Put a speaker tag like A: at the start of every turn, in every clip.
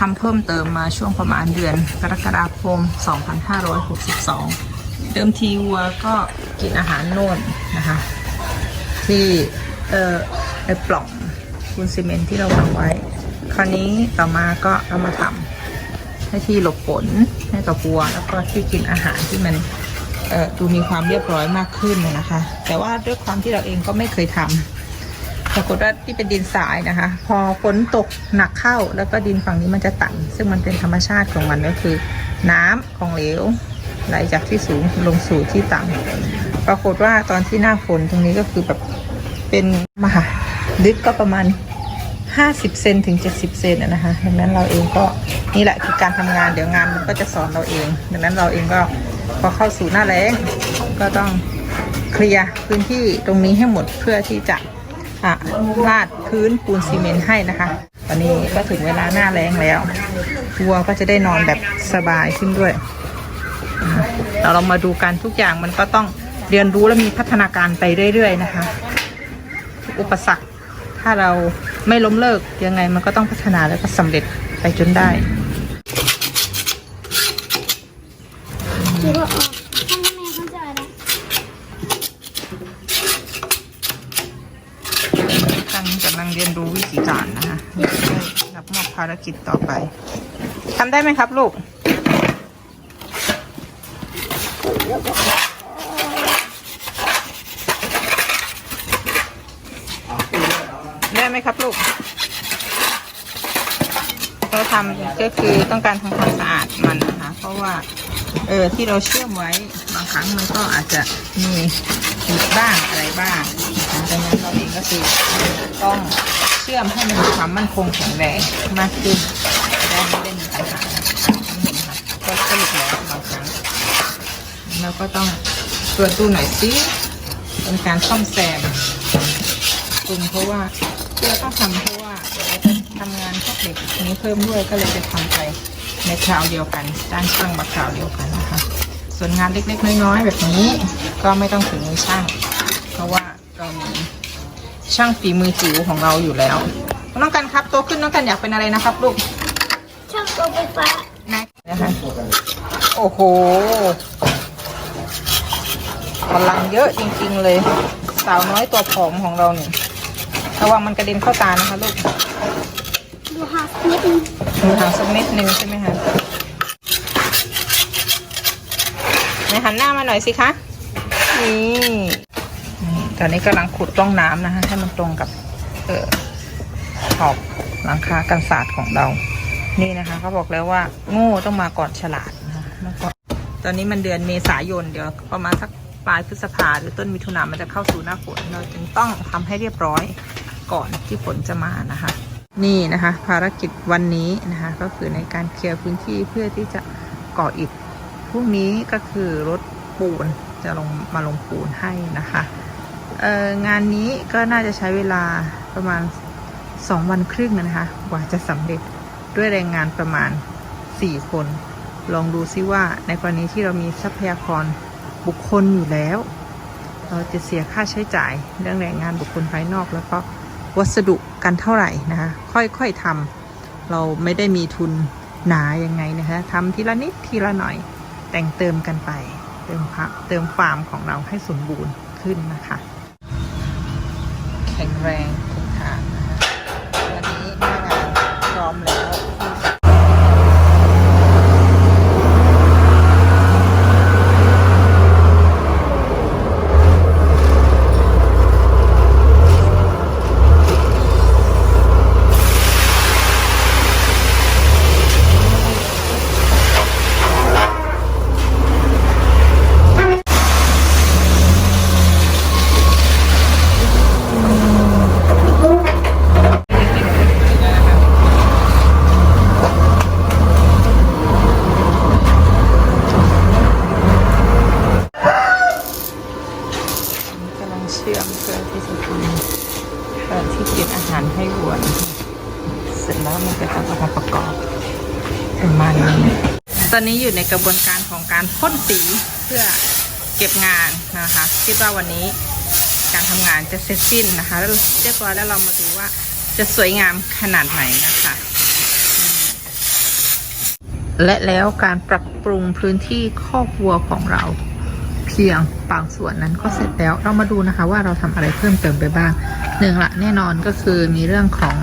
A: ทำเพิ่มเติมมาช่วงประมาณเดือนกรกฎาคม 2562 เดิมทีวัวก็กินอาหารโน่นนะคะ ที่เอ่อในปล่องปูนซีเมนต์ที่เราวางไว้ คราวนี้ต่อมาก็เอามาทำให้ที่หลบฝนให้กับวัว แล้วก็ที่กินอาหารที่มันเอ่อดูมีความเรียบร้อยมากขึ้นนะคะ แต่ว่าด้วยความที่เราเองก็ไม่เคยทำ ปรากฏว่าที่เป็นดินทรายนะคะ พอฝนตกหนักเข้าแล้วก็ดินฝั่งนี้มันจะตันซึ่งมันเป็นธรรมชาติของมันก็คือ น้ำของเหลวไหลจากที่สูงลงสู่ที่ต่ำปรากฏว่าตอนที่หน้าฝนตรงนี้ก็คือแบบเป็นมหาลึกก็ประมาณ 50 เซนถึง 70 เซนนะคะดังนั้นเราเองก็นี่แหละคือการทำงานเดี๋ยวงานมันก็จะสอนเราเอง ดังนั้นเราเองก็พอเข้าสู่หน้าแล้งก็ต้องเคลียร์พื้นที่ตรงนี้ให้หมดเพื่อที่จะ อะลาดพื้นปูนซีเมนต์ให้นะคะ ตอนนี้ก็ถึงเวลาหน้าแล้งแล้ววัวก็จะได้นอนแบบสบายขึ้นด้วยเราลองมาดูกันทุกอย่างมันก็ต้องเรียนรู้และมีพัฒนาการไปเรื่อยๆนะคะอุปสรรคถ้าเราไม่ล้มเลิกยังไงมันก็ต้องพัฒนาแล้วก็สำเร็จไปจนได้
B: คิดว่าออกทำไมเข้าใจนะ
A: ท่านกำลังเรียนรู้วิธีการนะคะรับมอบภารกิจต่อไปทำได้ไหมครับลูกได้ไหมครับลูกเราทำก็คือต้องการทำความสะอาดมันนะคะ เพราะว่าเออที่เราเชื่อมไว้บางครั้งมันก็อาจจะมีติดบ้างอะไรบ้าง ดังนั้นเราเองก็คือต้องเชื่อมให้มันมีความมั่นคงแข็งแรงมากขึ้นจะได้ไม่ได้มีปัญหานะคะก็สรุปแล้วบางครั้งเราก็ต้องตรวจดูหน่อยซิเป็นการซ่อมแซมปรุงเพราะว่าเพื่อต้องทำเพราะว่าเราจะทำงานพวกเด็กนี้เพิ่มด้วยก็เลยจะทำไปในคราวเดียวกันจ้างช่างมาคราวเดียวกันนะคะ ส่วนงานเล็กๆน้อยๆแบบนี้ก็ไม่ต้องถึงมือช่าง เพราะว่า เรามีช่างฝีมือจิ๋วของเราอยู่แล้ว น้องกันครับโตขึ้นน้องกันอยากเป็นอะไรนะครับลูก
B: ชอบตัวไฟฟ้า
A: แม็กนะคะโอ้โหพลังเยอะจริงๆเลย สาวน้อยตัวผอมของเราเนี่ยระวังมันกระเด็นเข้าตานะคะลูก
B: ดูหักนิดนึง
A: หางสักนิดนึงใช่ไหมคะไหนหันหน้ามาหน่อยสิคะนี่นี่ ตอนนี้กำลังขุดร่องน้ำนะคะให้มันตรงกับเออขอบหลังคากันศาสตร์ของเรา นี่นะคะเขาบอกแล้วว่าโง่ต้องมาก่อนฉลาดนะคะแล้วก็ตอนนี้มันเดือนเมษายนเดี๋ยวประมาณสักปลายพฤษภาหรือต้นมิถุนามันจะเข้าสู่หน้าฝนเราจึงต้องทำให้เรียบร้อยก่อนที่ฝนจะมานะคะ นี่นะคะ ภารกิจวันนี้นะคะ ก็คือในการเคลียร์พื้นที่เพื่อที่จะก่ออิฐพรุ่งนี้ก็คือรถปูนจะลงมาลงปูนให้นะคะ เอองานนี้ก็น่าจะใช้เวลาประมาณ 2 วันครึ่งนะคะ กว่าจะสำเร็จด้วยแรงงานประมาณ 4 คน ลองดูซิว่าในกรณีที่เรามีทรัพยากรบุคคลอยู่แล้ว เราจะเสียค่าใช้จ่ายเรื่องแรงงานบุคคลภายนอก แล้วก็วัสดุกันเท่าไหร่นะคะ ค่อยๆทำเราไม่ได้มีทุนหนายังไงนะคะทำทีละนิดทีละหน่อยแต่งเติมกันไป เติมพะเติมฟาร์มของเราให้สมบูรณ์ขึ้นนะคะ แข็งแรงทุกทางนะคะวันนี้หน้างานพร้อมแล้ว กำลังเชื่อมเพื่อที่จะทำเอ่อที่เก็บอาหารให้วัวนะคะเสร็จแล้วมันก็จะเอามาประกอบประมาณนี้ ตอนนี้อยู่ในกระบวนการของการพ่นสีเพื่อเก็บงานนะคะคิดว่าวันนี้การทำงานจะเสร็จสิ้นนะคะแล้วเรียบร้อยแล้วเรามาดูว่าจะสวยงามขนาดไหนนะคะ และแล้วการปรับปรุงพื้นที่คอกวัวของเราเพียงบางส่วนนั้นก็เสร็จแล้วเรามาดูนะคะว่าเราทำอะไรเพิ่มเติมไปบ้างหนึ่งละแน่นอนก็คือมีเรื่องของ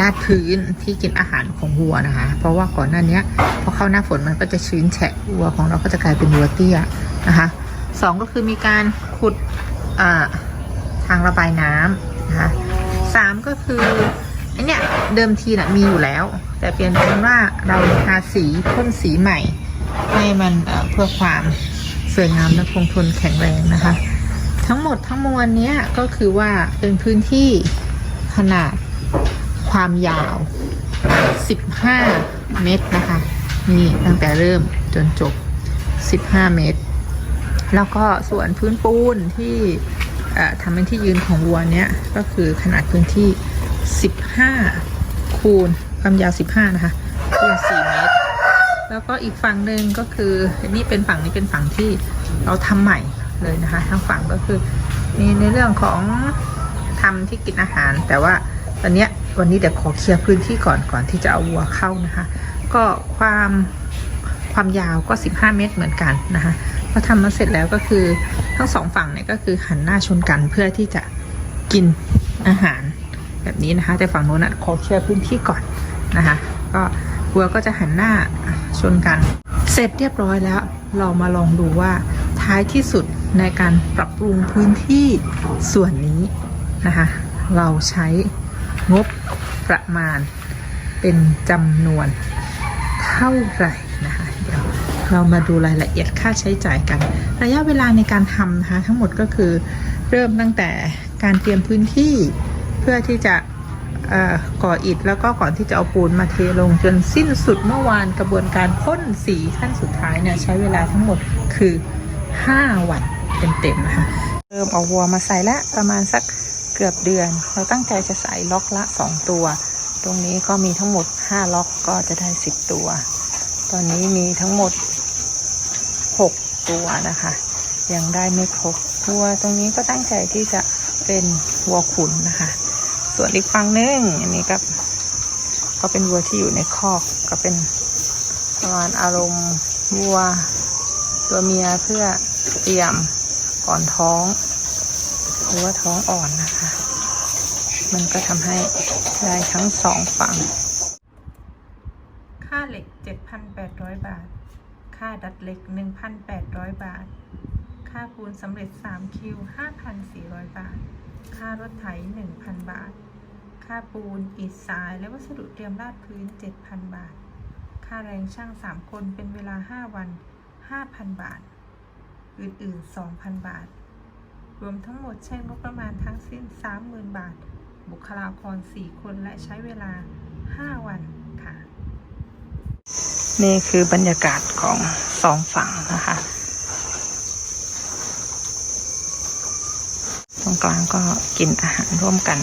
A: ลาดพื้นที่กินอาหารของวัวนะคะ เพราะว่าก่อนหน้านี้พอเข้าหน้าฝนมันก็จะชื้นแฉะวัวของเราก็จะกลายเป็นวัวเตี้ยนะคะสองก็คือมีการขุดทางระบายน้ำนะคะสามก็คือไอเนี้ยเดิมทีน่ะมีอยู่แล้ว แต่เปลี่ยนเป็นว่าเราทาสีพ่นสีใหม่ ให้มันเอ่อเพื่อความสวยงามและคงทนแข็งแรงนะคะ ทั้งหมดทั้งมวลเนี้ยก็คือว่าเป็นพื้นที่ขนาด ความยาว 15 เมตรนะคะ นี่ตั้งแต่เริ่มจนจบ 15 เมตร แล้วก็ส่วนพื้นปูนที่ทำเป็นที่ยืนของวัวเนี้ยก็คือขนาดพื้นที่ 15 คูณความยาว 15 นะคะ คูณ 4 เมตร แล้วก็อีกฝั่งหนึ่งก็คืออันนี่เป็นฝั่งนี้เป็นฝั่งที่เราทำใหม่เลยนะคะทั้งฝั่งก็คือมีในเรื่องของทำที่กินอาหารแต่ว่าตอนเนี้ย วันนี้เดี๋ยวขอเคลียร์พื้นที่ก่อนก่อนที่จะเอาวัวเข้านะคะ ก็ความความยาวก็ 15 เมตรเหมือนกันนะคะพอทำมาเสร็จแล้วก็คือทั้งสองฝั่งเนี่ยก็คือหันหน้าชนกันเพื่อที่จะกินอาหารแบบนี้นะคะ แต่ฝั่งโน้นนะขอเคลียร์พื้นที่ก่อนนะคะ ก็วัวก็จะหันหน้าชนกัน เสร็จเรียบร้อยแล้ว เรามาลองดูว่าท้ายที่สุดในการปรับปรุงพื้นที่ส่วนนี้นะคะ เราใช้ งบประมาณเป็นจำนวนเท่าไหร่นะคะเดี๋ยวเรามาดูรายละเอียดค่าใช้จ่ายกัน ระยะเวลาในการทำนะคะทั้งหมดก็คือเริ่มตั้งแต่การเตรียมพื้นที่เพื่อที่จะก่ออิฐแล้วก็ก่อนที่จะเอาปูนมาเทลงจนสิ้นสุดเมื่อวานกระบวนการพ่นสีขั้นสุดท้ายเนี่ยใช้เวลาทั้งหมดคือ 5 วันเต็มๆนะคะเริ่มเอาวัวมาใส่ละประมาณสัก กือบเดือน เราตั้งใจจะใส่ล็อกละ 2 ตัว ตรงนี้ก็มีทั้งหมด 5 ล็อกก็จะได้ 10 ตัว ตอนนี้มีทั้งหมด 6 ตัวนะคะ ยังได้ไม่ครบวัวตรงนี้ก็ตั้งใจที่จะเป็นวัวขุนนะคะ ส่วนอีกฝั่งหนึงอันนี้ก็ก็เป็นวัวที่อยู่ในคอกก็เป็นประมาณอารมณ์วัวตัวเมียเพื่อเตรียมก่อนท้อง หรือว่าท้องอ่อนนะคะ มันก็ทำให้ได้ทั้งสองฝั่ง ค่าเหล็ก 7,800 บาท ค่าดัดเหล็ก 1,800 บาท ค่าปูนสำเร็จ3คิว5,400 บาท ค่ารถไถ 1,000 บาท ค่าปูนอิฐทรายและวัสดุเตรียมราดพื้น 7,000 บาท ค่าแรงช่าง 3 คนเป็นเวลา 5 วัน 5,000 บาท อื่นๆ 2,000 บาท รวมทั้งหมดใช้งบประมาณทั้งสิ้น 30,000 บาท บุคลากร 4 คนและใช้เวลา 5 วันค่ะ นี่คือบรรยากาศของสองฝั่งนะคะ ตรงกลางก็กินอาหารร่วมกัน